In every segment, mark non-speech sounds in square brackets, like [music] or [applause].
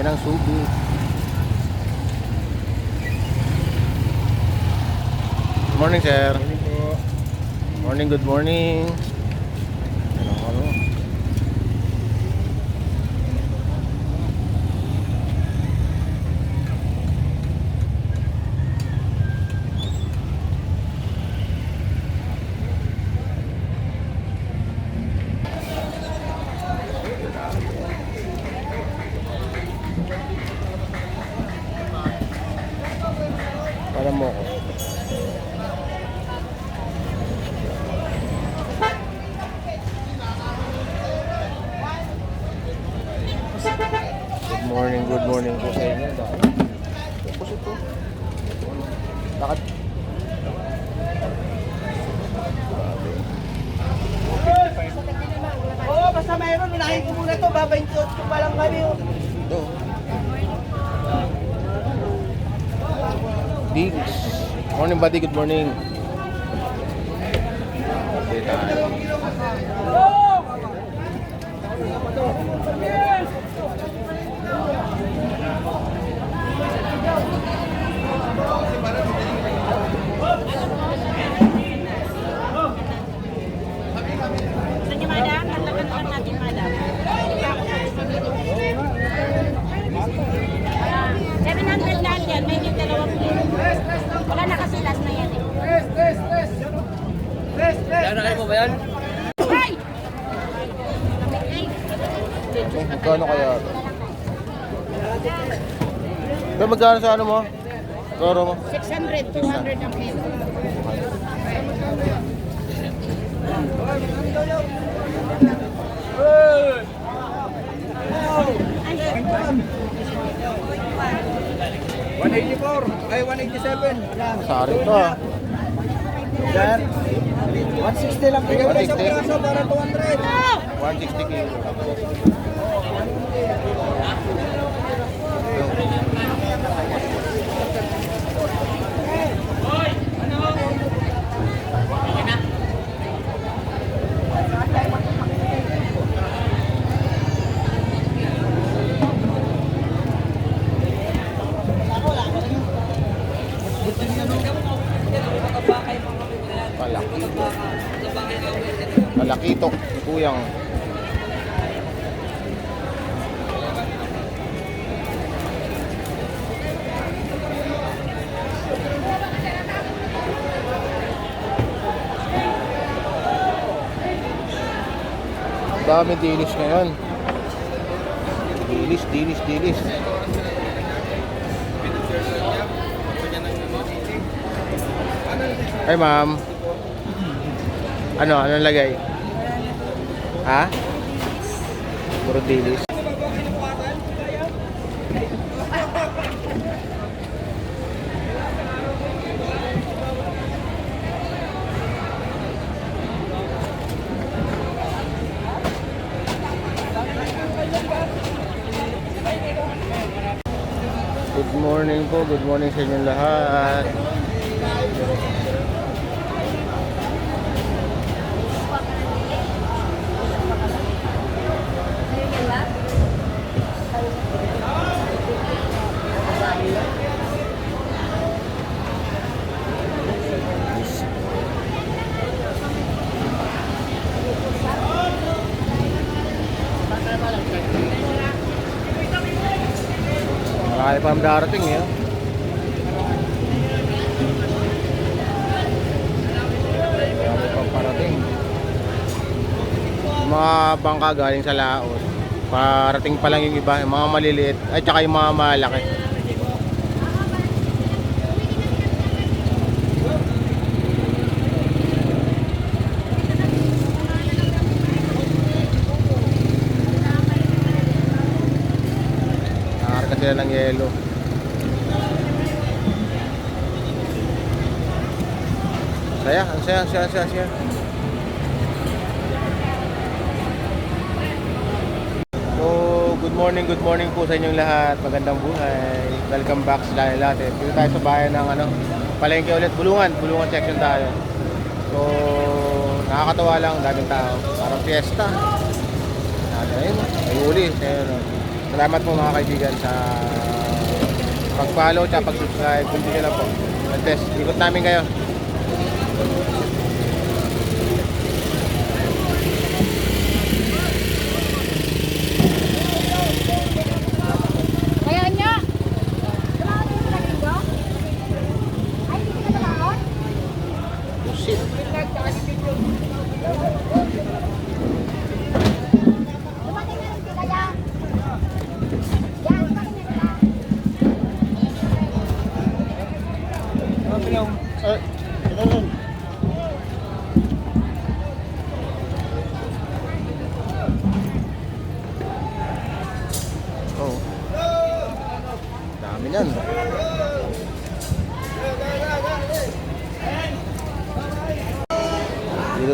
sa palengke ng Subi. Good morning, sir. Morning, good morning. Ano, ano? Para mo ko. Good morning, good morning po sa inyo. Tapos ito. Lakad. Oo, basta mayroon. Minahin ko muna to. Babaintot ko pa lang kami. oh. Ito. Diggs. Morning, buddy. Good morning. Okay tayo. Gusto niyo, madam? Nagtatanong natin, madam. Ah, 700 lahat yan. May yung dalawang kilo. Wala na kasi last na yan eh. Lalakay mo ba yan? Ay! Oh, magkano kaya? Pero magkano sa ano mo? Toro mo? 600, 200 ang kilo. Ay, 184. Ay, 187. Sari to ah. Yan. 160 lang. Isang 160. piraso para 200. 160 kilo. Malaki. Malaki to, kuyang. Dami dilis ngayon. Dilis, dilis, dilis. Ay ma'am. Ano, anong lagay? Ha? Puro dilis. Good morning po, good morning sa inyong lahat. Marami pa ang darating eh. Marami pa parating. Mga bangka galing sa Laos. Parating pa lang yung iba, yung mga maliliit, at saka yung mga malaki. Nakakarga sila ng yelo. Saya, ang saya, saya, saya, saya. So, good morning, good morning po sa inyong lahat. Magandang buhay. Welcome back sa Dahil Latte. Dito tayo sa bayan ng ano, palengke ulit. Bulungan, Bulungan section tayo. So, nakakatawa lang, daming tao. Parang fiesta. Ano, ayun, may uli. Ayun, oh. Salamat po mga kaibigan sa pag-follow at pag-subscribe. Kung hindi na po. Test, ikot namin kayo.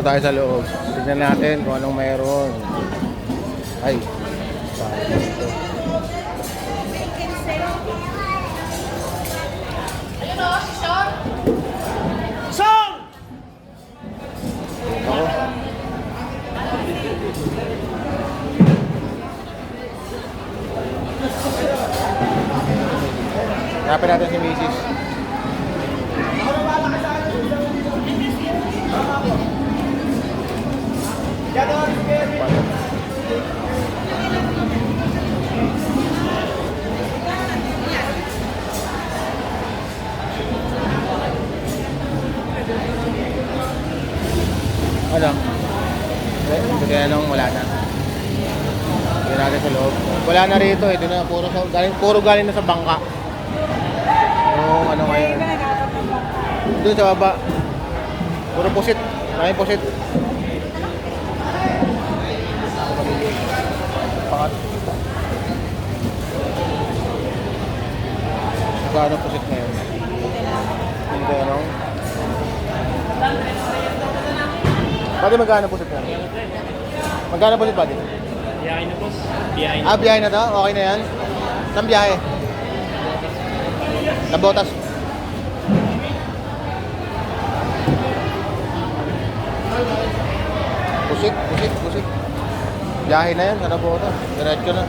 Tayo sa loob. Tignan natin kung anong mayroon. Ay. Ito ako. Hanapin natin si Mrs. Nung wala na. Hindi natin sa loob. Wala na rito eh. Na, puro, sa, galing, puro galing na sa bangka. Yung ano ngayon. Doon sa baba. Puro pusit. Maraming pusit. Pangat. Magkano pusit ngayon? Hindi ano? Pwede magkano pusit ngayon? Magkano pusit pwede? Biyahe na boss. Biyahe na. Ah, biyahe na to? Okay na yan? Saan biyahe? Nabotas. Pusit, pusit, pusit. Biyahe na yan, sa Nabotas. Diretso na.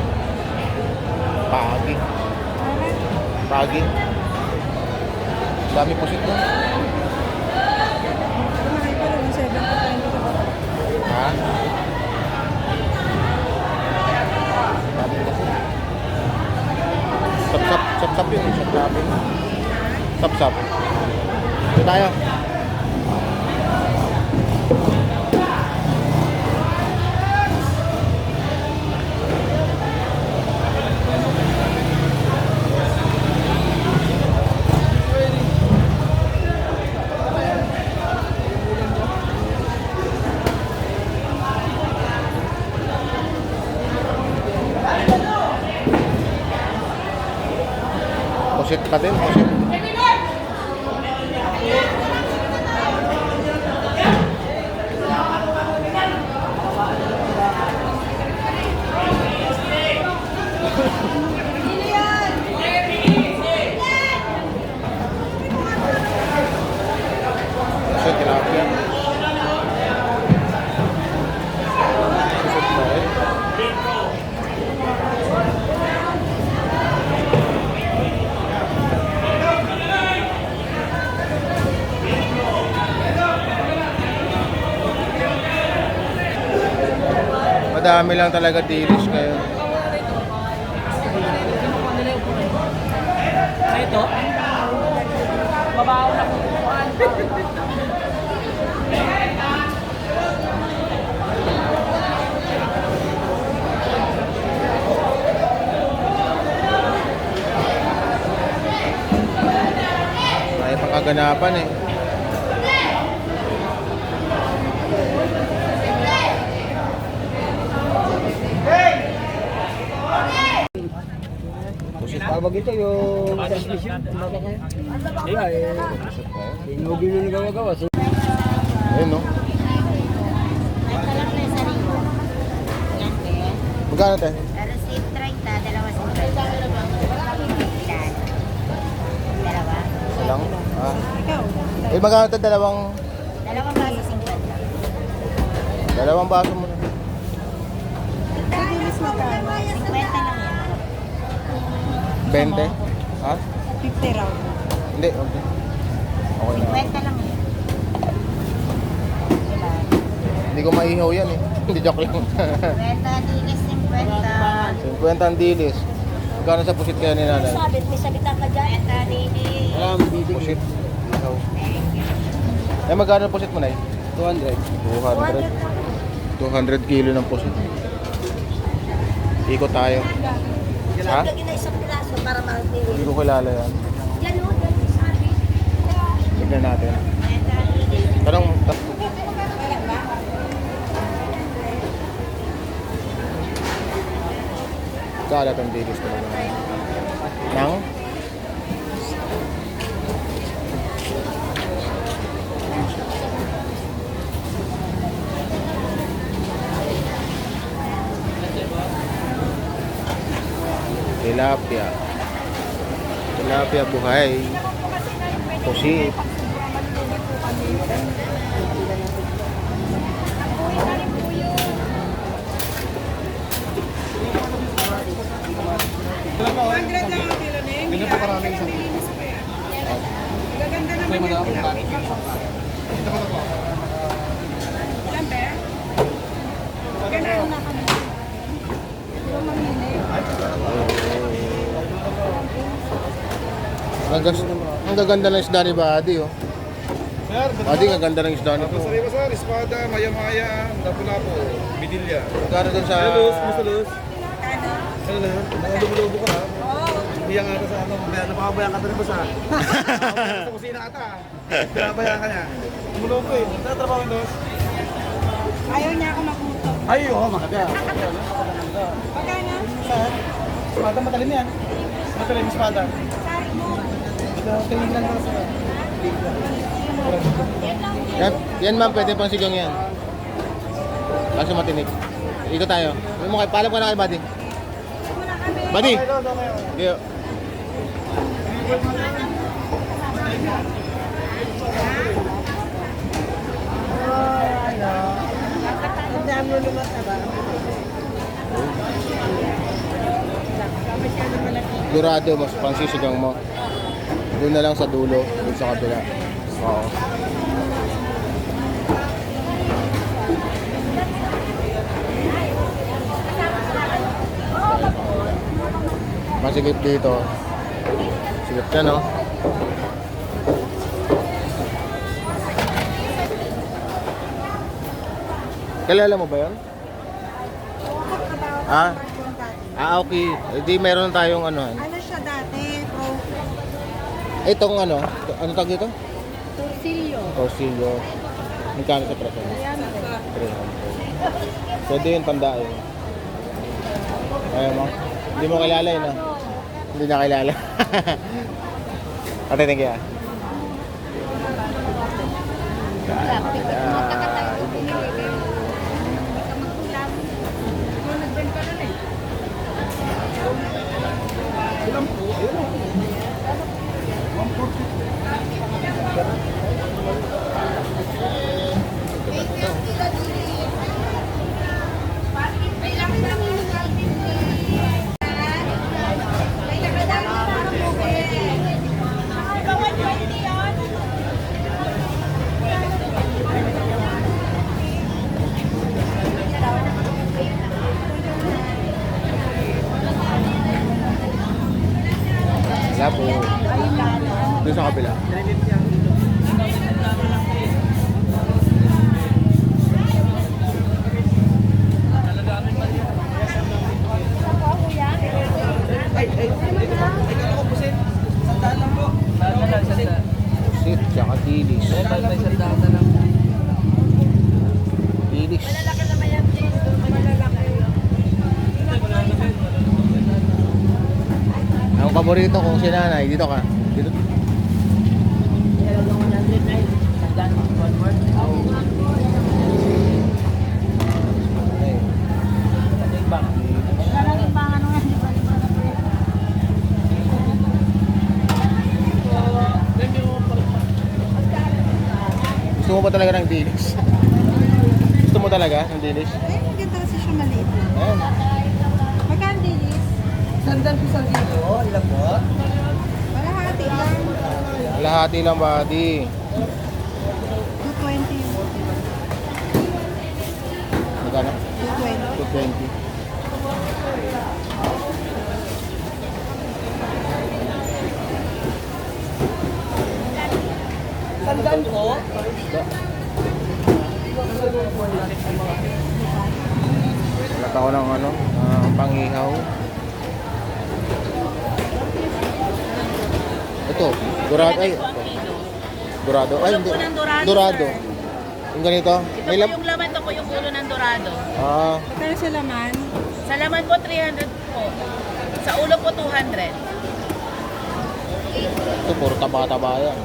Pagi. Pagi. Dami pusit na. Ha? Dami pusit. Sap-sap, sap-sap yun. eh, Sap-sap yun. Sap-sap. Ito tayo. Pusit lang talaga dilis kayo. Ito? Babaw na May pangkaganapan eh. Tawag ito yung transmission. Wala eh. Pa eh. Inugi na nagawa-gawa. Ayun no. Magkano te? Pero safe 30, dalawa sa 30. Ilan? Dalawa? Lang? Ah. Eh magkano te dalawang Dalawang baso 50 lang. dalawang baso mo na. Dilis magkano? 50 lang yan. 20? Ha? 50 raw. Hindi, okay. Okay na. 50 lang. Diba? Hindi ko maihaw yan eh. [laughs] Hindi joke lang. 50 dilis, 50. 50 ang dilis. Magkano sa pusit kaya ni nanay? Sabit, may sabitan ka dyan. 50 dilis. Alam, pusit. Ihaw. Eh, magkano ang pusit mo, Nay? 200. 200. 200 kilo ng pusit. Ikot tayo. Ha? Lagyan na isang piraso para makapili. Hindi ko kilala yan. Yan o, yan yung sabi. Tignan natin. 50 dilis. Tanong, Kalat ang dilis talaga. Nang? Tilapia. Tilapia buhay. Pusit. Ganyan po karami isang Gaganda naman yung tilapia. Ilan ba? Ganun na. Ito mamili. Ang, gas, ang gaganda ng isda ni Buddy, oh. Sir, Buddy, ang ganda ng isda nito. Basta riba sir, espada, maya-maya, lapu-lapu, bidilya. Magkano dun sa... Hello, Mr. Luz. Kano? Hello na, nakadumulobo ka ha. Iyan nga ka sa ano, kaya napakabayaan ka na rin ba sa... [laughs] Sa kusina ata. Pinabayaan ka niya. Dumulobo eh. Saan trabaho yung Luz? Ayaw niya ako makuto. Ay, oo, makaka. Pagkano? Saan? Espada, matalim yan. Matalim, espada. Sari mo. Tingin lang na sir. Yan, yan ma'am, pwede pang sigang yan. Kaso matinik. Ikot tayo. Mo kay, paalam ka na kay Buddy. Buddy! Okay, Luz, okay. okay. Yo. Tandaan mo naman na ba? Durado, mas pang sisigang mo. Doon na lang sa dulo, doon sa kabila. Oo. Masigit dito. Sigit ka, no? Kilala mo ba yun? Ah? Ah, okay. Hindi meron tayong ano. Ano Itong ano, ano tag dito? Torsillo. Torsillo. Magkano sa presyo? Ayan. 300. Pwede yun, tanda yun. Ayaw mo? Hindi mo kilala yun, ah. Hindi [laughs] na kilala. Ate, thank you, ah. Wala paborito kong si nanay, dito ka. Dito. Gusto mo ba talaga ng dilis? Gusto mo talaga ng dilis? Ay, maganda kasi siya maliit. Ayan. Sandal po sa dito. Ilan po? Kalahati lang. Lahati lang buddy. 220. Magkano? 220. 220. Sandal po? Wala ako ng ano, ah, pangihaw. Ito, dorado ay. ito. Dorado. Ay, hindi. dorado, Dorado. Yung ganito? Ito May po lam- yung laman, ito po yung ulo ng dorado. Ah, Magkano sa laman? Sa laman po, 300 po. Sa ulo po, 200. ito puro taba-taba yan.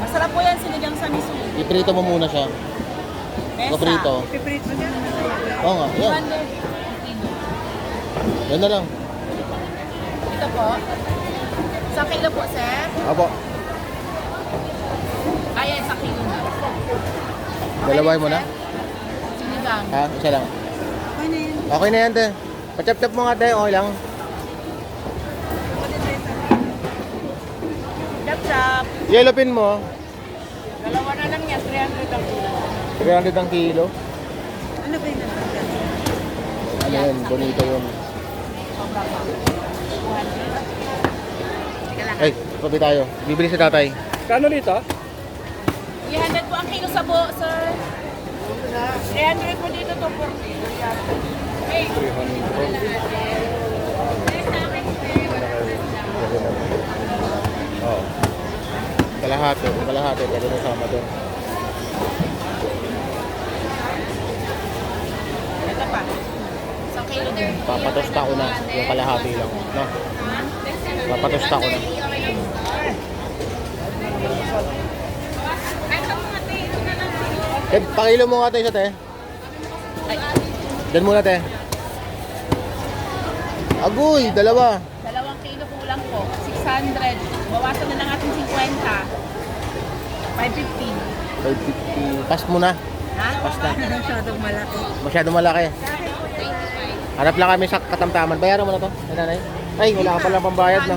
Masarap po yan sinigang sa miso. Iprito mo muna siya. Mesa. Paprito. Piprito niya. Oo nga, yan. 200 kilo. Yan na lang. Ito po. Sa kilo po, sir. Apo, Ayan, sa kilo na. dalaway mo na. Sinigang. Ha? Isa lang. Okay na yan. Okay na yan, te. Pachap-chap mo nga, te. Okay lang. Chap-chap. Yellow pin mo. Dalawa na lang yan, 300 ang kilo. 300 ang kilo. Ano ba yung nasa Ano yun? Bonito yun. Ay, papi tayo. Bibili si tatay. Kano dito? 300 po ang kilo sa buo, sir. 300 po dito to for Hey, Oo. Kalahati. Kalahati. Pwede na sama doon. ito pa. Sa kilo din. Papatosta ko na. Yung kalahati lang. No? Papatosta ko na. Eh, pakilo mo nga tayo sa te. Ay, Diyan muna te. Agoy, dalawa. dalawang kilo kulang po. 600. Bawasan na lang ating 50. 550. 550. Pass mo na. Ha? Basta. Masyadong malaki. Masyado malaki. Hanap lang kami sa katamtaman. Bayaran mo na to. Ay, nanay. Ay, wala ka pala pambayad na.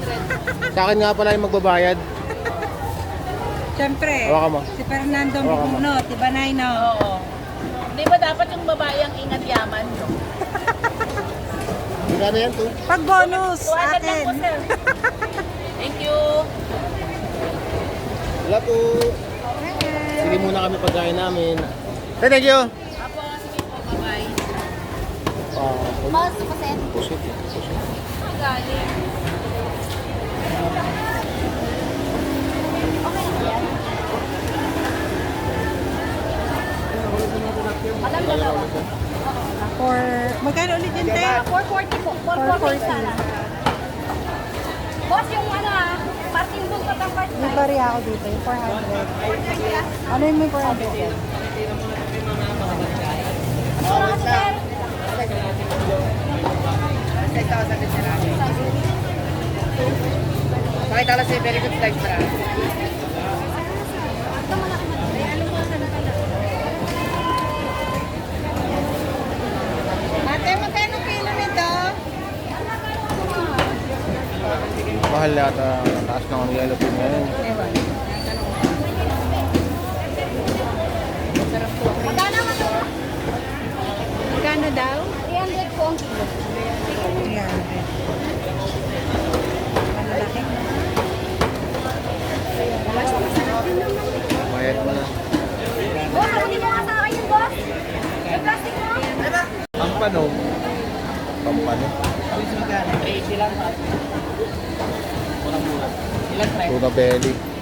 Sa akin nga pala yung magbabayad. Siyempre, Hawakan mo. si Fernando Hawakan mo. Bicuno, si Banay no. Oo. Di ba dapat yung babae ang ingat yaman? No? Magkano yan to? Pag bonus, 200 lang akin. po, sir. Thank you. Wala po. Sige muna kami pagkain namin. Hey, thank you. Apo, sige po, bye-bye. Ah, Mas, paset. pusit. Pusit. Galing. Alam dalawa. For, magkano ulit yun, te? 440 po. 440 sana. Boss, yung ano ah, parting doon sa tangkad. May ako dito, yung 400. Ano yung may 400? Ano kasi sir? Pakita lang si very good flight para. Ate, magkano kilo nito? Mahal yata. Taas na ang yellow pin ngayon. Magkano? Magkano daw? 300 po ang kilo. 300. Malaki. Bayad mo na. Boss, ano mo nga sa akin yun, boss? Yung plastic mo? Pampano. Pampano. Tuna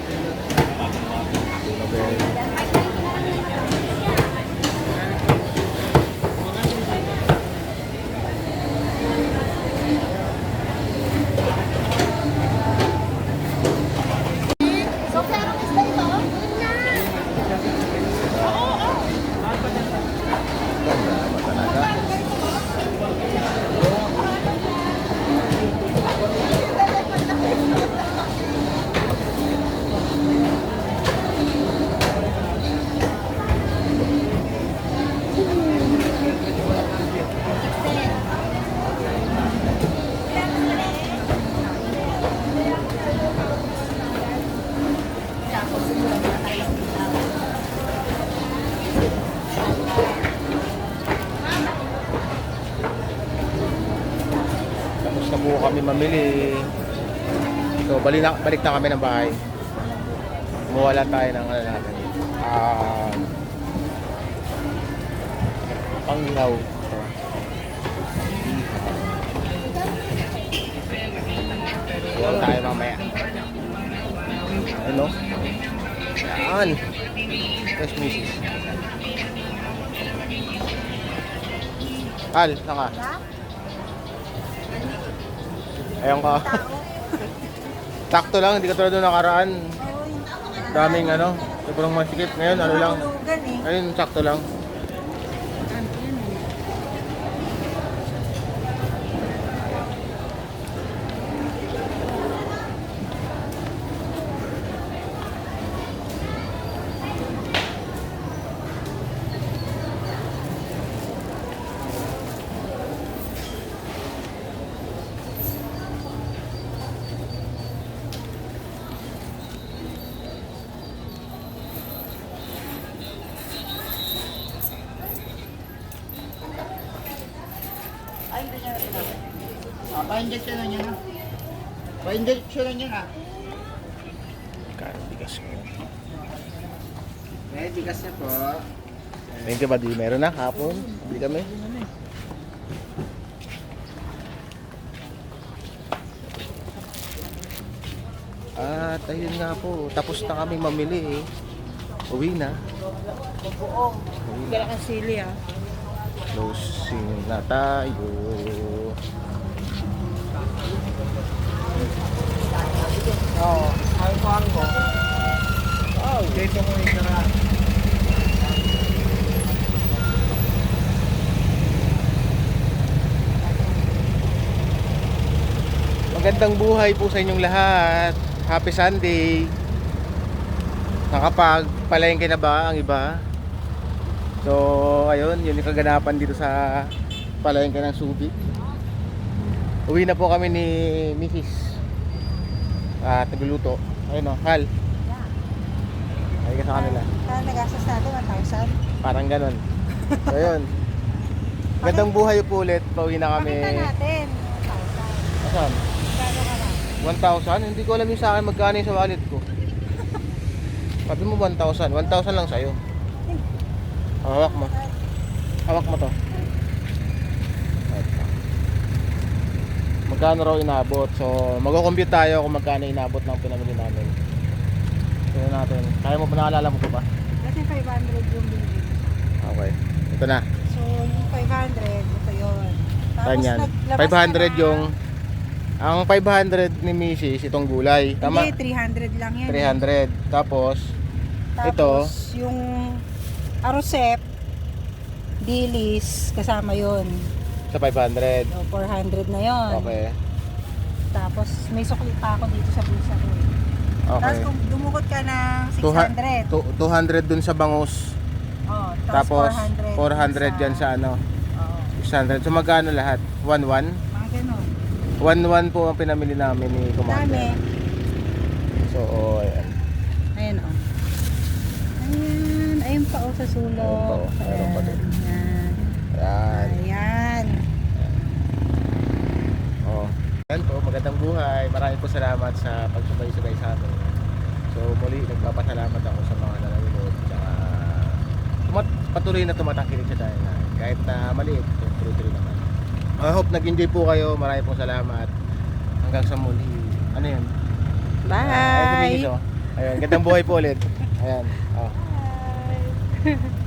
mamili. So, balik na, balik na kami ng bahay. Mawala tayo ng ano natin. Ah, panghihaw. Ihaw tayo mamaya. Ano? Yan. Yes, misis. Al, saan ka? Ayun ka. Sakto lang, hindi ka tulad nung nakaraan. Daming ano, sobrang masikip. Ngayon, ano lang. Eh. Ngayon, sakto lang. Ah, pa-injection na niya na. Pa-injection na niya na. Kaya bigas ko. Eh, bigas niya po. Thank Meron na, hapon. Bili kami. At ayun nga po, tapos na kami mamili eh. Uwi na. Uwi na. Dala kang sili ah. Closing na tayo. Oo. Ko ang ko. Oh, dito mo yung Magandang buhay po sa inyong lahat. Happy Sunday. Nakapag palengke na ba ang iba? So, ayun, yun yung kaganapan dito sa palengke ng Subic. Uwi na po kami ni Mrs. At nagluluto. Ayun o, Hal. Ay ka sa kanila. Kaya nagastos natin 1,000. Parang ganon. So, ayun. [laughs] Gandang buhay po ulit. Pauwi na kami. Pakita natin. 1,000. Asan? Gano'n ka na? 1,000? Hindi ko alam yung sa akin magkano yung sa wallet ko. Sabi mo 1,000. 1,000 lang sa'yo. Hawak mo. Hawak mo to. Magkano raw inabot? So, mag-compute tayo kung magkano inabot ng pinamili namin. Tingnan natin. Kaya mo pa naalala mo pa ba? Kasi 500 yung binili. Okay. Ito na. So, yung 500, ito yun. Tapos naglabas 500 ka na- yung... Ang 500 ni Mrs. itong gulay. Tama? Hindi, 300 lang yan. 300. Tapos, Tapos, yung arosep, dilis, kasama yun. sa 500. So, 400 na yun. Okay. Tapos, may sukli pa ako dito sa bulsa ko. Tapos, Okay. kung dumukot ka ng Tuha- 600, tu- 200 dun sa bangus. oh, Tapos 400, 400 dyan sa ano, Oo, 600. So magkano lahat? 11? Mga ganun. 11 po ang pinamili namin ni Dami. Commander. So, oh, ayan. Ayan o. Ayan. Ayun pa o sa sulok. Ayun pa, oh. Meron pa din. Ayan. Ayan. Ayan. Oh. Ayan po, magandang buhay. Maraming po salamat sa pagsubaybay sa amin. So muli, nagpapasalamat ako sa mga nanonood. Tsaka tumat- patuloy na tumatangkilik sa tayo na kahit na maliit, tuloy-tuloy naman. I hope nag-enjoy po kayo. Maraming po salamat. Hanggang sa muli. Ano yun? Bye. Mrs. oh. Ayan, gandang buhay po ulit. Ayan. Oh. Bye. [laughs]